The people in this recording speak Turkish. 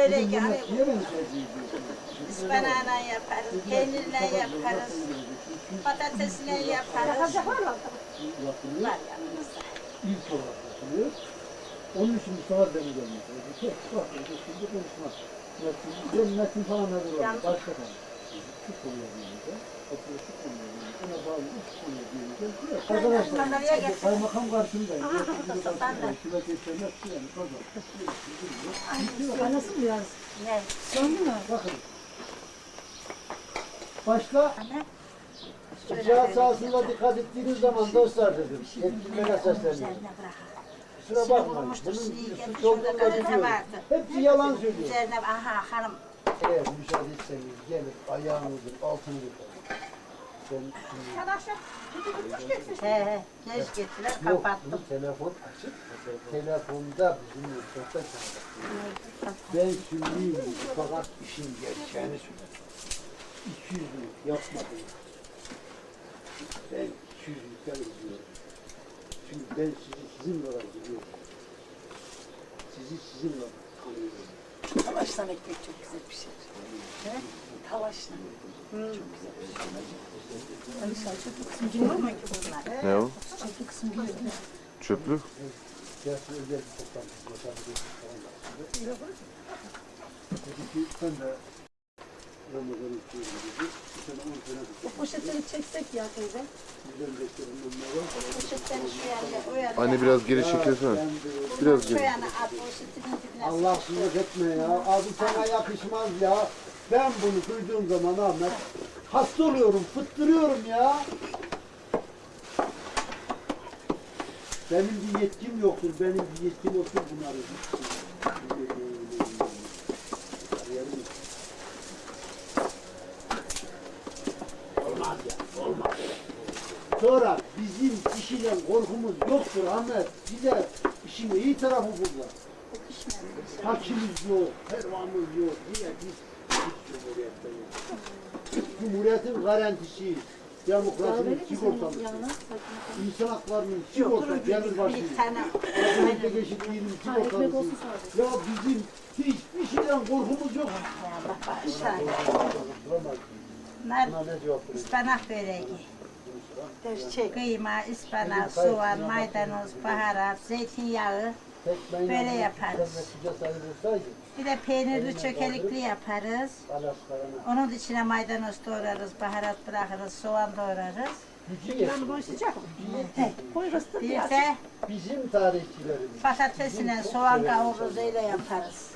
Niye beni sevdiğini ıspanağına yaparız, peynirle yaparız, patatesle yaparız. Var yanımızda. İlk olarak yapılıyor. Onun için Mustafa görmüş. Çok bak, şimdi konuşmaz. Metin, falan nedir olur? Başka falan. Şu konuya gelince, okulu şu konuya gelince, ona bağlı şu konuya gelince. Kameraya Arkadaşlar, kaymakam karşımdayım. Şurada geçenler şu yani, kazan. Anası mı biraz? Ne? Söndü mü? Bakın. Başka? Sıcağı sahasında dikkat ettiğiniz zaman dostlar dedim. Yetkililere sesleniyorum. Kusura bakmayın. Bunun suç olduğunu vardı. Hepsi yalan söylüyor. Üzerine aha hanım Eğer müsaade etseniz gelip ayağınızın altını yıkayın. Ben şimdi he he geç getirir yok kapattım. bunu telefon açık. Telefonda bizim sohbet Ben şimdi fakat işin gerçeğini söyledim. 200 yıl yapmadım. Ben 200 yıldan izliyorum. Çünkü ben sizi sizinle biliyorum. Sizi sizinle tanıyorum. Talaştan ekmek çok güzel bir şey. He? Talaştan. Çok güzel bir şey. Alişan çöplü kısmı biliyor mu ki bunlar? Ne o? Çöplü kısmı biliyor mu? Çöplük. Poşetleri çeksek ya teyze. Poşetleri şu yana o yana. Anne biraz geri çekilsene. Biraz Şu geri. yana at poşetinin Allah sınıf etme ya. Abi sana yakışmaz ya. Ben bunu duyduğum zaman Ahmet hasta oluyorum, fıttırıyorum ya. Benim bir yetkim yoktur. Benim bir yetkim yoktur bunları. Ya, olmaz. Sonra bizim kişiden korkumuz yoktur Ahmet. Bize işin iyi tarafı burada. Hakimiz yok, pervamız yok. Niye biz hiç Cumhuriyet'ten yok. Cumhuriyetin garantisi, demokrasinin sigortalısı, insan haklarının sigortası, Bir tane erkek eşitliğinin sadece. Ya bizim hiçbir şeyden korkumuz yok. Bunlar ıspanak böreği. Kıyma, ıspanak, soğan, maydanoz, baharat, zeytinyağı. Böyle yaparız. Sıcak Bir de peynirli çökelikli yaparız. Onun içine maydanoz doğrarız, baharat bırakırız, soğan doğrarız. gücü yetti. Bir de Bizim tarihçilerimiz. patatesine soğan kavururuz öyle yaparız.